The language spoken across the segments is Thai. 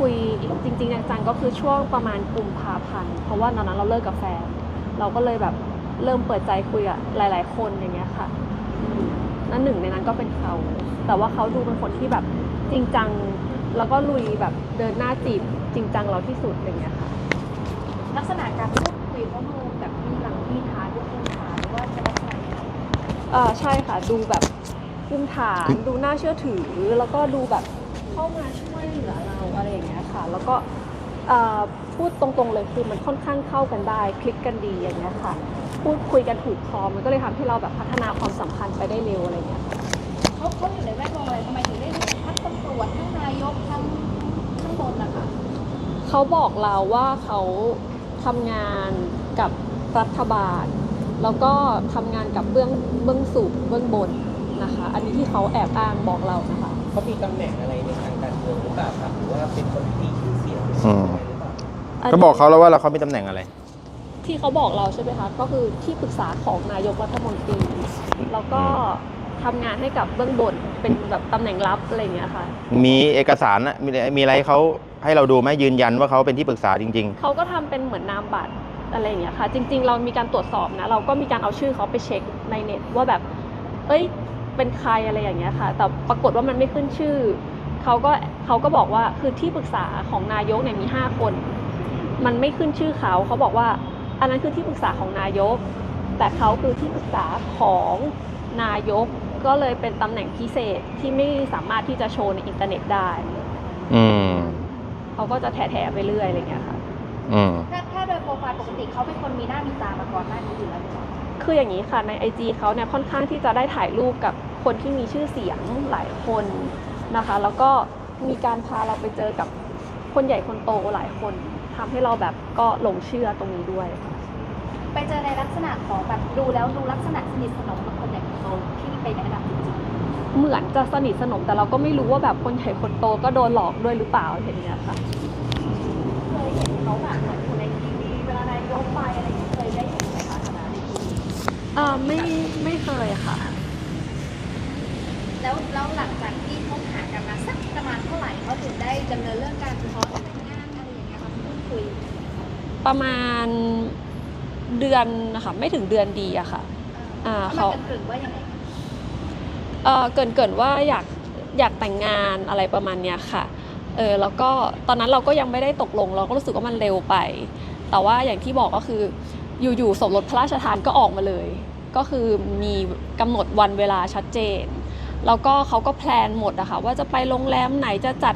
คุยจริง ๆ จังๆก็คือช่วงประมาณกุมภาพันธ์เพราะว่าตอนนั้นเราเลิกกับแฟนเราก็เลยแบบเริ่มเปิดใจคุยกับหลาย ๆ คนอย่างเงี้ยค่ะอืมนั่นหนึ่งในนั้นก็เป็นเขา แต่ว่าเขาดูเป็นคนที่แบบจริงจังแล้วก็ลุยแบบเดินหน้าจีบจริงจังเราที่สุดอย่างเงี้ยค่ะ ลักษณะการพูดคุยเขาดูแบบมีหลังมีฐานด้วยพื้นฐานหรือว่าจะลักษณะยังไงเออใช่ค่ะดูแบบภูมิฐานดูน่าเชื่อถือแล้วก็ดูแบบเข้ามาช่วยเหลือเรา อะไรอย่างเงี้ยค่ะ แล้วก็เอ่อพูดตรงๆเลยคือมันค่อนข้างเข้ากันได้ คลิกกันดีอย่างเงี้ยค่ะ พูดคุยกันถูกคอมันก็เลยทำให้เราแบบพัฒนาความสัมพันธ์ไปได้เร็วอะไรเงี้ยค่ะเขาเขาอยู่ในแวดวงอะไรทำไมถึงได้ทั้งตำรวจทั้งนายกทั้งข้างบนนะคะเขาบอกเราว่าเขาทำงานกับรัฐบาล แล้วก็ทำงานกับเบื้องเบื้องสูงเบื้องบนนะคะ อันนี้ที่เขาแอบอ้างบอกเรานะคะเขามีตำแหน่งอะไรในทางการเมืองหรือเปล่าครับหรือว่าเป็นคนที่มีชื่อเสียงหรืออืมอะไรหรือเปล่าก็บอกเขาแล้วว่าเราเขามีตำแหน่งอะไร ที่เขาบอกเราใช่ไหมคะ ก็คือที่ปรึกษาของนายกรัฐมนตรี แล้วก็ทำงานให้กับเบื้องบนเป็นแบบตำแหน่งลับอะไรอย่างเงี้ยค่ะ มีเอกสารนะมีมีอะไรให้เขาให้เราดูไหมยืนยันว่าเขาเป็นที่ปรึกษาจริง เขาก็ทำเป็นเหมือนนามบัตรอะไรอย่างเงี้ยค่ะ จริง ๆ เรามีการตรวจสอบนะ เราก็มีการเอาชื่อเขาไปเช็คในเน็ตว่าแบบ เอ้ย เป็นใครอะไรอย่างเงี้ยค่ะ แต่ปรากฏว่ามันไม่ขึ้นชื่อ เขาก็เขาก็บอกว่าคือที่ปรึกษาของนายกเนี่ยมีห้าคน มันไม่ขึ้นชื่อเขาเขาบอกว่า อันนั้นคือที่ปรึกษาของนายก แต่เขาคือที่ปรึกษาของนายกก็เลยเป็นตำแหน่งพิเศษที่ไม่สามารถที่จะโชว์ในอินเทอร์เน็ตได้ๆอืมเขาก็จะแถๆไปเรื่อยอะไรอย่างเงี้ยค่ะ อืม ถ้าถ้าโดยโปรไฟล์ปกติเขาเป็นคนมีหน้ามีตามาก่อนหน้านี้อยู่แล้วหรือเปล่าคืออย่างนี้ค่ะใน IG เขาเนี่ยค่อนข้างที่จะได้ถ่ายรูปกับคนที่มีชื่อเสียงหลายคน นะคะ แล้วก็มีการพาเราไปเจอกับคนใหญ่คนโตหลายคนทำให้เราแบบก็หลงเชื่อตรงนี้ด้วยค่ะไปเจอในลักษณะของแบบดูแล้วดูลักษณะสนิทสนมกับคนใหญ่คนโตที่ไปแนระนำจริงเหมือนจะสนิทสนมแต่เราก็ไม่รู้ว่าแบบคนใหญ่คนโตก็โดนหลอกด้วยหรือเปล่าอย่างเงี้ยค่ะเคยเห็นเขาแบบเหมือนอยู่ในทีวีเวลานายกไปอะไรอย่างเงี้ยเคยได้เห็นไหมคะคณะในทีวีเออไม่ไม่เคยค่ะ แล้วแล้วหลังจาก ด้ดำเนินเรื่องการขอแต่งงานอะไรอย่างเงี้ยค่ะพูดคุยประมาณเดือนนะคะไม่ถึงเดือนดีอะค่ะอ่าเขา เขามันกึ่งๆว่ายังไงเออเกินเกินว่าอยากอยากแต่งงานอะไรประมาณเนี้ยค่ะ เออแล้วก็ตอนนั้นเราก็ยังไม่ได้ตกลงเราก็รู้สึกว่ามันเร็วไป แต่ว่าอย่างที่บอกก็คืออยู่ๆสมรสพระราชทานก็ออกมาเลย ก็คือมีกำหนดวันเวลาชัดเจน แล้วก็เขาก็แพลนหมดอะค่ะว่าจะไปโรงแรมไหนจะจัด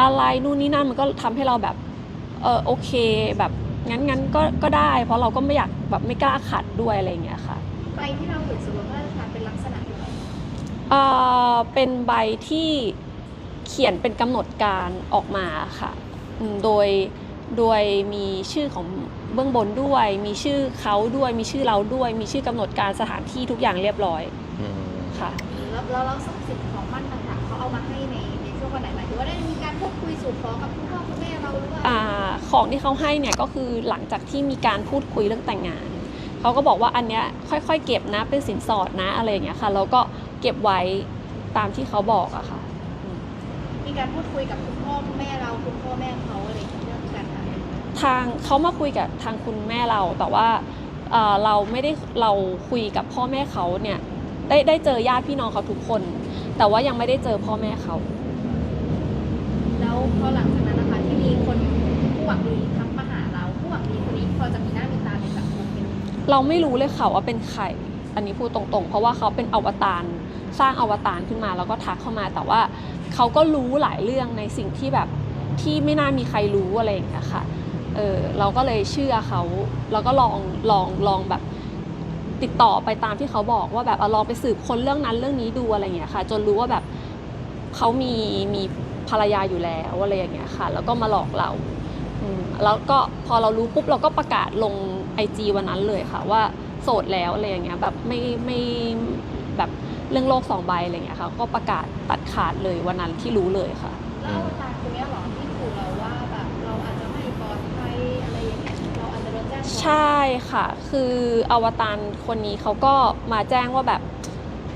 อะไรนู่นนี่นั่นมันก็ทำให้เราแบบเออโอเคแบบงั้นงั้นก็ก็ได้ เพราะเราก็ไม่อยากแบบไม่กล้าขัดด้วยอะไรอย่างเงี้ยค่ะใบที่เราเห็นสมรสพระราชทานเป็นลักษณะยังไงเอ่อเป็นใบที่เขียนเป็นกำหนดการออกมาค่ะอืมโดยโดยมีชื่อของเบื้องบนด้วย มีชื่อเขาด้วยมีชื่อเราด้วย มีชื่อกำหนดการสถานที่ทุกอย่างเรียบร้อยอืมค่ะแล้วแล้วแล้วทรัพย์สินของมั่นต่างๆเขาเอามาให้ในในช่วงวันไหนหมายถึงว่าได้มีการพูด คุยสู่ขอกับคุณพ่อคุณแม่เราหรือว่าอาของที่เขาให้เนี่ยก็คือหลังจากที่มีการพูดคุยเรื่องแต่งงาน เขาก็บอกว่าอันเนี้ยค่อยๆ เก็บนะเป็นสินสอดนะอะไรอย่างเงี้ยค่ะแล้วก็เก็บไว้ตามที่เขาบอกอะค่ะ มีการพูดคุยกับคุณพ่อคุณแม่เราคุณพ่อแม่เขาอะไรอย่างเงี้ยเรื่องการอะไรทางเขามาคุยกับทางคุณแม่เราแต่ว่าเอ่อเราไม่ได้เราคุยกับพ่อแม่เขาเนี่ยได้ได้เจอญาติพี่น้องเขาทุกคน แต่ว่ายังไม่ได้เจอพ่อแม่เขาแล้ว พอหลังจากนั้นนะคะ ที่มีคนผู้หวังดีทักมาหาเราผู้หวังดีคนนี้พอจะมีหน้ามีตาในสังคมเป็นเราไม่รู้เลยค่ะว่าเป็นใคร อันนี้พูดตรงๆ เพราะว่าเขาเป็นอวตารสร้างอวตารขึ้นมาแล้วก็ทักเข้ามาแต่ว่าเขาก็รู้หลายเรื่องในสิ่งที่แบบที่ไม่น่ามีใครรู้อะไรอย่างเงี้ยค่ะเออเราก็เลยเชื่อเขาแล้วก็ลองลองลองแบบติดต่อไปตามที่เขาบอกว่าแบบเอาลองไปสืบค้นเรื่องนั้นเรื่องนี้ดูอะไรอย่างเงี้ยค่ะ จนรู้ว่าแบบเขามีมี ภรรยาอยู่แล้วอะไรอย่างเงี้ยค่ะ แล้วก็มาหลอกเราอืมแล้วก็พอเรารู้ปุ๊บเราก็ประกาศลงไอจีวันนั้นเลยค่ะว่าโสดแล้วอะไรอย่างเงี้ยแบบไม่ไม่แบบเรื่องโลกสองใบอะไรอย่างเงี้ยค่ะ ก็ประกาศตัดขาดเลยวันนั้นที่รู้เลยค่ะแล้วอวตารคนเนี้ยเหรอที่ขู่เราว่าแบบเราอาจจะไม่ปลอดภัยอะไรอย่างเงี้ยเราอาจจะโดนแจ้งความใช่ค่ะ คืออวตารคนนี้เขาก็มาแจ้งว่าแบบ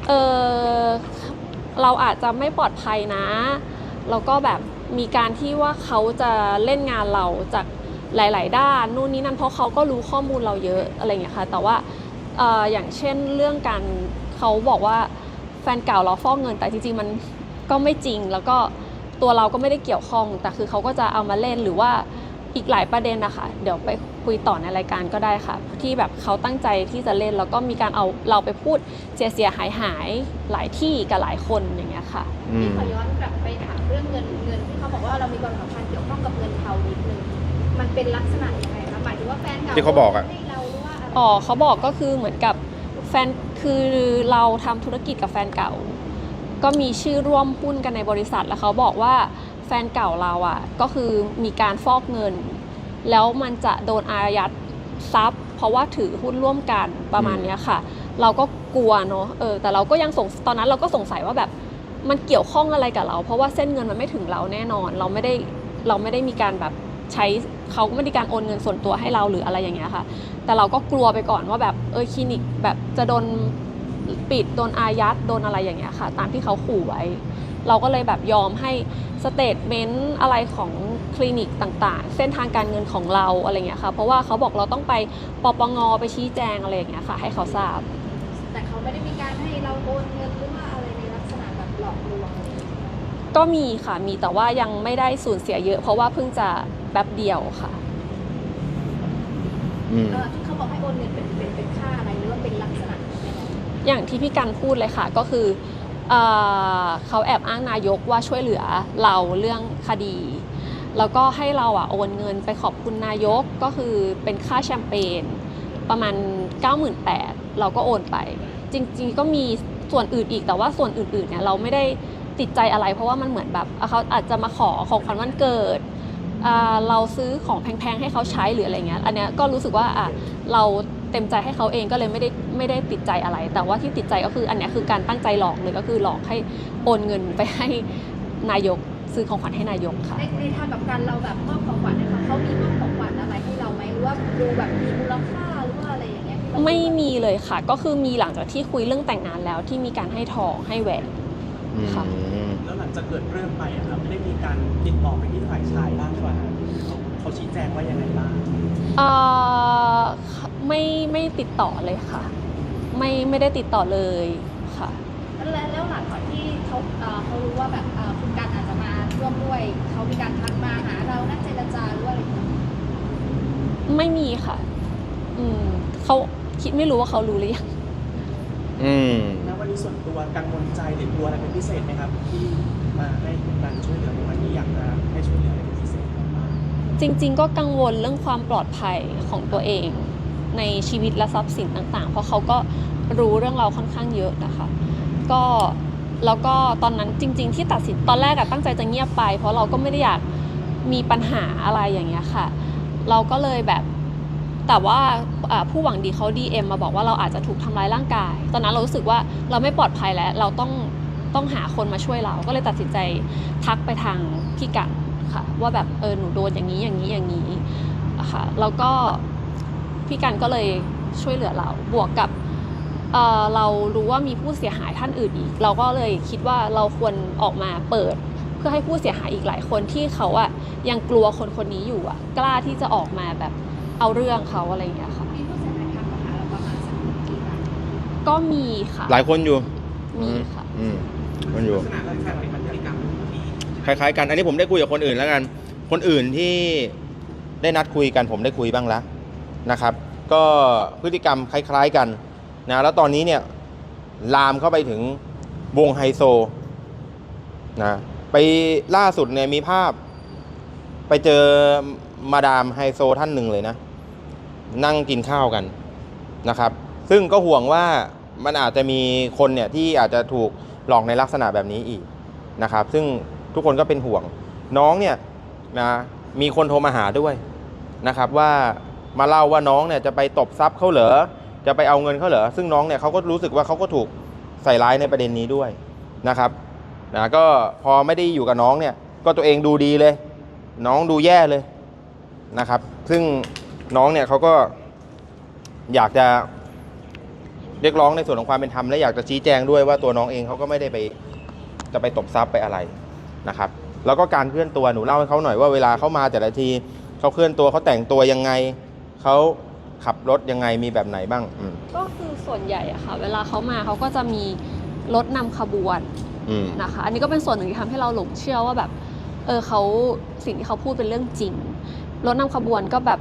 เออเราอาจจะไม่ปลอดภัยนะ แล้วก็แบบมีการที่ว่าเขาจะเล่นงานเราจากหลาย ๆ ด้านนู่นนี่นั่นเพราะเขาก็รู้ข้อมูลเราเยอะอะไรอย่างเงี้ยค่ะ แต่ว่าเอ่ออย่างเช่นเรื่องการเขาบอกว่าแฟนเก่าเราฟอกเงินแต่จริง ๆ มันก็ไม่จริงแล้วก็ตัวเราก็ไม่ได้เกี่ยวข้องแต่คือเขาก็จะเอามาเล่นหรือว่า อีกหลายประเด็นนะคะเดี๋ยวไปคุยต่อในรายการก็ได้ค่ะ ที่แบบเขาตั้งใจที่จะเล่น แล้วก็มีการเอาเราไปพูดเสียเสียหายหายๆหลายที่กับหลายคนอย่างเงี้ยค่ะอืพี่มขอย้อนกลับไปถามเรื่องเงินเงินที่เขาบอกว่าเรามีความสัมพันธ์เกี่ยวข้องกับเงินเขานิดนึงมันเป็นลักษณะยังไงคะหมายถึงว่าแฟนเก่าที่เขาบอกอะให้เราหรือว่าอะไรอ๋อเขาบอกก็คือเหมือนกับแฟนคือเราทำธุรกิจกับแฟนเก่า ก็มีชื่อร่วมหุ้นกันในบริษัทแล้วเขาบอกว่า แฟนเก่าเราอะก็คือมีการฟอกเงิน แล้วมันจะโดนอายัดทรัพย์ เพราะว่าถือหุ้นร่วมกันประมาณเนี้ยค่ะ เราก็กลัวเนอะเออแต่เราก็ยังสงตอนนั้นเราก็สงสัยว่าแบบมันเกี่ยวข้องอะไรกับเรา เพราะว่าเส้นเงินมันไม่ถึงเราแน่นอน เราไม่ได้เราไม่ได้มีการแบบใช้เขาไม่ได้การโอนเงินส่วนตัวให้เราหรืออะไรอย่างเงี้ยค่ะ แต่เราก็กลัวไปก่อนว่าแบบเออคลินิกแบบจะโดนปิดโดนอายัดโดนอะไรอย่างเงี้ยค่ะ ตามที่เขาขู่ไว้ เราก็เลยแบบยอมให้สเตทเมนต์อะไรของคลินิกต่างๆ เส้นทางการเงินของเราอะไรเงี้ยค่ะ เพราะว่าเขาบอกเราต้องไปปปงไปชี้แจงอะไรอย่างเงี้ยค่ะ ให้เขาทราบ แต่เขาไม่ได้มีการให้เราโอนเงินหรือว่าอะไรในลักษณะแบบหลอกลวงอะไรอย่างเงี้ยก็มีค่ะมีแต่ว่ายังไม่ได้สูญเสียเยอะ เพราะว่าเพิ่งจะแป๊บเดียวค่ะอืม เออที่เขาบอกให้โอนเงินเป็นเป็นเป็นค่าอะไรหรือว่าเป็นลักษณะยังไงอย่างที่พี่กันพูดเลยค่ะก็คือเออ เขาแอบอ้างนายกว่าช่วยเหลือเราเรื่องคดี แล้วก็ให้เราอะโอนเงินไปขอบคุณนายกก็คือเป็นค่าแชมเปญประมาณ 98,000เราก็โอนไป จริงๆก็มีส่วนอื่นอีกแต่ว่าส่วนอื่นๆเนี่ยเราไม่ได้ติดใจอะไร เพราะว่ามันเหมือนแบบเขาอาจจะมาขอของขวัญวันเกิดเราซื้อของแพงๆให้เขาใช้หรืออะไรเงี้ยอันเนี้ยก็รู้สึกว่าอะเรา เต็มใจให้เขาเองก็เลยไม่ได้ไม่ได้ติดใจอะไร แต่ว่าที่ติดใจก็คืออันเนี้ยคือการตั้งใจหลอกเลยก็คือหลอกให้โอนเงินไปให้นายกซื้อของขวัญให้นายกค่ะในในทางกับการเราแบบมอบของขวัญนะคะเขามีมอบของขวัญอะไรให้เราไหมหรือว่าดูแบบมีมูลค่าหรือว่าอะไรอย่างเงี้ยที่เราไม่มีเลยค่ะ ก็คือมีหลังจากที่คุยเรื่องแต่งงานแล้วที่มีการให้ทองให้แหวนค่ะอืมแล้วหลังจากเกิดเรื่องไปอะครับได้มีการติดต่อไปที่ฝ่ายชายบ้างหรือเปล่าเขาเขาชี้แจงว่ายังไงบ้างเอ่อไม่ไม่ ติดต่อเลยค่ะ ไม่ไม่ได้ติดต่อเลยค่ะ แล้วแล้วหลังจากที่เขาเอ่อเขารู้ว่าแบบเอ่อคุณกันอาจจะมาร่วมด้วยเขามีการทักมาหาเรานัดเจรจาหรือว่าอะไรอย่างเงี้ยไม่มีค่ะ อืมเขาคิดไม่รู้ว่าเขารู้หรือยังอืมแล้ววันนี้ส่วนตัวกังวลใจหรือกลัวอะไรเป็นพิเศษไหมครับ ที่มาให้การช่วยเหลือในวันนี้อยากจะให้ช่วยเหลืออะไรเป็นพิเศษบ้างจริง ๆ ก็กังวลเรื่องความปลอดภัยของตัวเอง ในชีวิตและทรัพย์สินต่างๆ เพราะเขาก็รู้เรื่องเราค่อนข้างเยอะนะคะ ก็แล้วก็ตอนนั้นจริง ๆ ที่ตัดสินตอนแรกอะตั้งใจจะเงียบไป เพราะเราก็ไม่ได้อยากมีปัญหาอะไรอย่างเงี้ยค่ะ เราก็เลยแบบแต่ว่าผู้หวังดีเขา DM มาบอกว่าเราอาจจะถูกทำร้ายร่างกาย ตอนนั้นเรารู้สึกว่าเราไม่ปลอดภัยแล้ว เราต้องต้องหาคนมาช่วยเรา ก็เลยตัดสินใจทักไปทางพี่กันค่ะ ว่าแบบเออหนูโดนอย่างนี้อย่างนี้อย่างนี้ค่ะแล้วก็ พี่กันก็เลยช่วยเหลือเราบวกกับเอ่อเรารู้ว่ามีผู้เสียหายท่านอื่นอีก เราก็เลยคิดว่าเราควรออกมาเปิด เพื่อให้ผู้เสียหายอีกหลายคนที่เขาอะยังกลัวคนคนนี้อยู่อะกล้าที่จะออกมาแบบเอาเรื่องเขาอะไรอย่างเงี้ยค่ะมีผู้เสียหายทักมาหาเราประมาณสักกี่รายก็มีค่ะหลายคนอยู่มีค่ะอืมคนอยู่ลักษณะลักษณะเป็นพฤติกรรมที่คล้ายๆกัน อันนี้ผมได้คุยกับคนอื่นแล้วกัน คนอื่นที่ได้นัดคุยกันผมได้คุยบ้างแล้ว นะครับ ก็พฤติกรรมคล้ายๆกันนะแล้วตอนนี้เนี่ยลามเข้าไปถึงวงไฮโซนะไปล่าสุดเนี่ยมีภาพ ไปเจอมาดามไฮโซท่านหนึ่งเลยนะ นั่งกินข้าวกันนะครับ ซึ่งก็ห่วงว่ามันอาจจะมีคนเนี่ยที่อาจจะถูกหลอกในลักษณะแบบนี้อีกนะครับ ซึ่งทุกคนก็เป็นห่วง น้องเนี่ยนะมีคนโทรมาหาด้วยนะครับว่า มาเล่าว่าน้องเนี่ยจะไปตบทรัพย์เขาเหรอจะไปเอาเงินเขาเหรอซึ่งน้องเนี่ยเขาก็รู้สึกว่าเขาก็ถูกใส่ร้ายในประเด็นนี้ด้วยนะครับนะก็พอไม่ได้อยู่กับน้องเนี่ย ก็ตัวเองดูดีเลย น้องดูแย่เลยนะครับ ซึ่งน้องเนี่ยเขาก็อยากจะเรียกร้องในส่วนของความเป็นธรรมและอยากจะชี้แจงด้วยว่าตัวน้องเองเขาก็ไม่ได้ไปจะไปตบทรัพย์ไปอะไรนะครับ แล้วก็การเคลื่อนตัวหนูเล่าให้เขาหน่อยว่าเวลาเขามาแต่ละทีเขาเคลื่อนตัวเขาแต่งตัวยังไง เขาขับรถยังไงมีแบบไหนบ้างอืมก็คือส่วนใหญ่อะค่ะ เวลาเขามาเขาก็จะมีรถนำขบวนอืมนะคะ อันนี้ก็เป็นส่วนหนึ่งที่ทำให้เราหลงเชื่อว่าแบบเออเขาสิ่งที่เขาพูดเป็นเรื่องจริง รถนำขบวนก็แบบ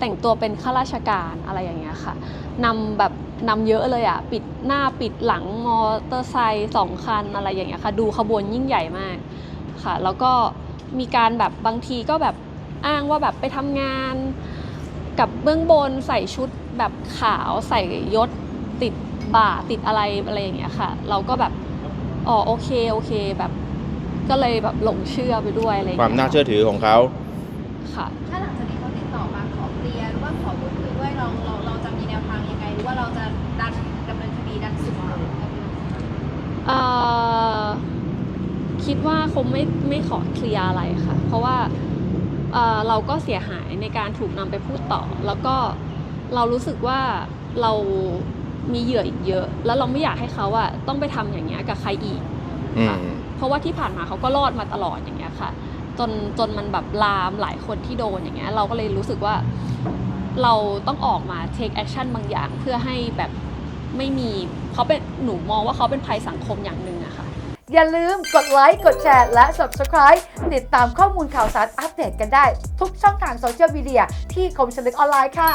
แต่งตัวเป็นข้าราชการอะไรอย่างเงี้ยค่ะนำแบบนำเยอะเลยอะปิดหน้าปิดหลังมอเตอร์ไซค์สองคันอะไรอย่างเงี้ยค่ะ ดูขบวนยิ่งใหญ่มากค่ะ แล้วก็มีการแบบบางทีก็แบบอ้างว่าแบบไปทำงาน กับเบื้องบนใส่ชุดแบบขาวใส่ยศติดบ่าติดอะไรอะไรอย่างเงี้ยค่ะ เราก็แบบอ๋อโอเคโอเคแบบก็เลยแบบหลงเชื่อไปด้วยอะไรอย่งคงี้วายมน่าเชื่อถือของเขา ค่ะ ถ้าหลังจากนี้เขาติดต่อมาขอเคลียร์หรือว่าขอพูดคุยด้วยเราเราเราจะมีแนวทางยังไง หรือว่าเราจะดันดำเนินคดีดันสุดเลยเอ่อคิดว่าคงไม่ไม่ขอเคลียร์อะไรค่ะ เพราะว่า เอ่อเราก็เสียหายในการถูกนำไปพูดต่อ แล้วก็เรารู้สึกว่าเรามีเหยื่ออีกเยอะ แล้วเราไม่อยากให้เขาอะต้องไปทำอย่างเงี้ยกับใครอีกอืมเพราะว่าที่ผ่านมาเขาก็รอดมาตลอดอย่างเงี้ยค่ะ จนจนมันแบบลามหลายคนที่โดนอย่างเงี้ย เราก็เลยรู้สึกว่าเราต้องออกมา take action บางอย่างเพื่อให้แบบไม่มีเขาเป็นหนูมองว่าเขาเป็นภัยสังคมอย่างหนึ่งอะค่ะ อย่าลืมกดไลค์ กดแชร์และ Subscribe ติดตามข้อมูลข่าวสารอัปเดตกันได้ ทุกช่องทางโซเชียลมีเดียที่คมชนึกออนไลน์ค่ะ